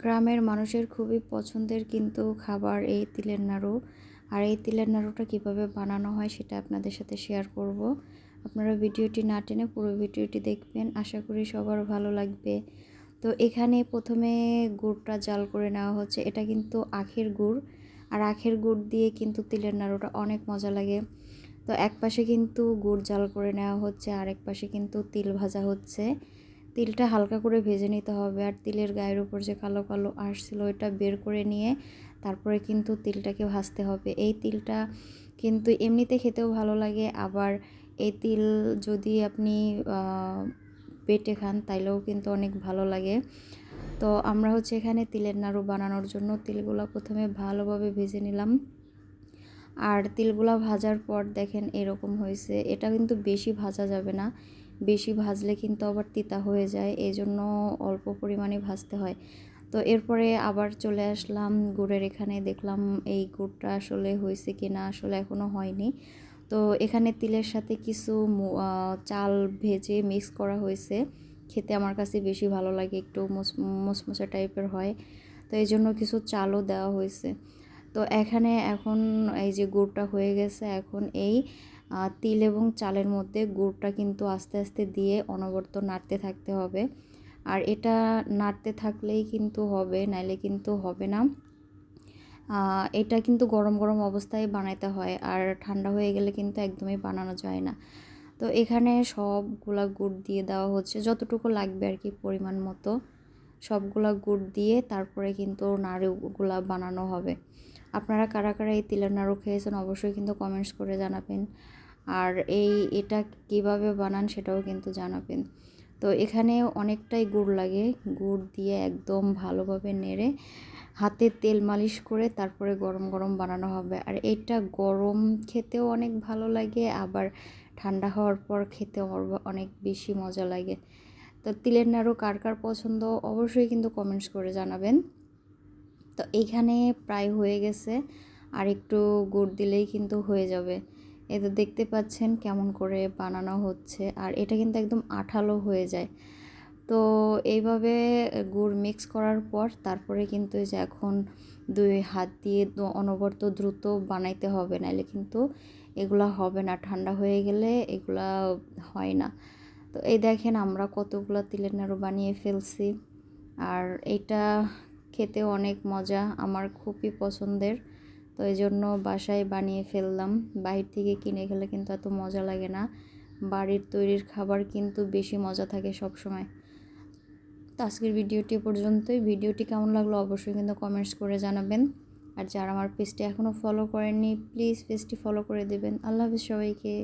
গ্রামের মানুষের খুবই পছন্দের কিন্তু খাবার এই তিলের নাড়ু। আর এই তিলের নাড়ুটা কীভাবে বানানো হয় সেটা আপনাদের সাথে শেয়ার করব। আপনারা ভিডিওটি না টেনে পুরো ভিডিওটি দেখবেন। আশা করি সবার ভালো লাগবে। তো এখানে প্রথমে গুড়টা জাল করে নেওয়া হচ্ছে। এটা কিন্তু আখের গুড়। আর আখের গুড় দিয়ে কিন্তু তিলের নাড়ুটা অনেক মজা লাগে। তো এক পাশে কিন্তু গুড় জাল করে নেওয়া হচ্ছে। আর এক পাশে কিন্তু তিল ভাজা হচ্ছে। তিলটা হালকা করে ভেজে নিতে হবে আর তিলের গায়ের উপর যে কালো কালো আসছিল ওইটা বের করে নিয়ে তারপরে কিন্তু তিলটাকে ভাজতে হবে। এই তিলটা কিন্তু এমনিতে খেতেও ভালো লাগে, আবার এই তিল যদি আপনি পেটে খান তাইলেও কিন্তু অনেক ভালো লাগে। তো আমরা হচ্ছে এখানে তিলের নাড়ু বানানোর জন্য তিলগুলো প্রথমে ভালোভাবে ভেজে নিলাম। আর তিলগুলা ভাজার পর দেখেন এরকম হয়েছে। এটা কিন্তু বেশি ভাজা যাবে না। বেশি ভাজলে কিন্তু আবার তিতা হয়ে যায় এই জন্য অল্প পরিমাণে ভাজতে হয়। তো এরপরে আবার চলে আসলাম গুড়ের এখানে, দেখলাম এই গুড়টা আসলে হয়েছে কি না আসলে এখনও হয়নি। তো এখানে তিলের সাথে কিছু চাল ভেজে মিক্স করা হয়েছে, খেতে আমার কাছে বেশি ভালো লাগে, একটু মসমসা টাইপের হয়। তো এই জন্য কিছু চালও দেওয়া হয়েছে। তো এখানে এখন এই যে গুড়টা হয়ে গেছে, এখন এই তিল এবং চালের মধ্যে গুড়টা কিন্তু আস্তে আস্তে দিয়ে অনবরত নাড়তে থাকতে হবে। আর এটা নাড়তে থাকলেই কিন্তু হবে, নাইলে কিন্তু হবে না। এটা কিন্তু গরম গরম অবস্থায় বানাইতে হয় আর ঠান্ডা হয়ে গেলে কিন্তু একদমই বানানো যায় না। তো এখানে সবগুলা গুড় দিয়ে দেওয়া হচ্ছে, যতটুকু লাগবে আর কি পরিমাণ মতো। সবগুলা গুড় দিয়ে তারপরে কিন্তু নাড়ুগুলা বানানো হবে। আপনারা কারা কারা এই তিলের নাড়ু খেয়েছেন অবশ্যই কিন্তু কমেন্টস করে জানাবেন। আর এই এটা কীভাবে বানান সেটাও কিন্তু জানাবেন। তো এখানে অনেকটাই গুড় লাগে। গুড় দিয়ে একদম ভালোভাবে নেড়ে হাতে তেল মালিশ করে তারপরে গরম গরম বানানো হবে। আর এটা গরম খেতেও অনেক ভালো লাগে, আবার ঠান্ডা হওয়ার পর খেতে অনেক বেশি মজা লাগে। তো তিলের নাড়ু কার কার পছন্দ অবশ্যই কিন্তু কমেন্টস করে জানাবেন। তো এইখানে প্রায় হয়ে গেছে। আর একটু গুড় দিলেই কিন্তু হয়ে যাবে। এতে দেখতে পাচ্ছেন কেমন করে বানানো হচ্ছে। আর এটা কিন্তু একদম আঠালো হয়ে যায়। তো এইভাবে গুড় মিক্স করার পর তারপরে কিন্তু যে এখন দুই হাত দিয়ে অনবরত দ্রুত বানাইতে হবে। নাহলে কিন্তু এগুলা হবে না। ঠান্ডা হয়ে গেলে এগুলা হয় না। তো এই দেখেন আমরা কতগুলো তিলের নাড়ু বানিয়ে ফেলছি। আর এটা খেতে অনেক মজা, আমার খুবই পছন্দের। তো এই জন্য বাসায় বানিয়ে ফেললাম। বাইরে থেকে কিনে খেলে কিন্তু এত মজা লাগে না। বাড়ির তৈরির খাবার কিন্তু বেশি মজা থাকে সব সময় তো আজকের ভিডিওটি পর্যন্তই। ভিডিওটি কেমন লাগল অবশ্যই কিন্তু কমেন্টস করে জানাবেন। আর যারা আমার পেজটি এখনও ফলো করেননি প্লিজ পেজটি ফলো করে দেবেন। আল্লাহ হাফিজ সবাইকে।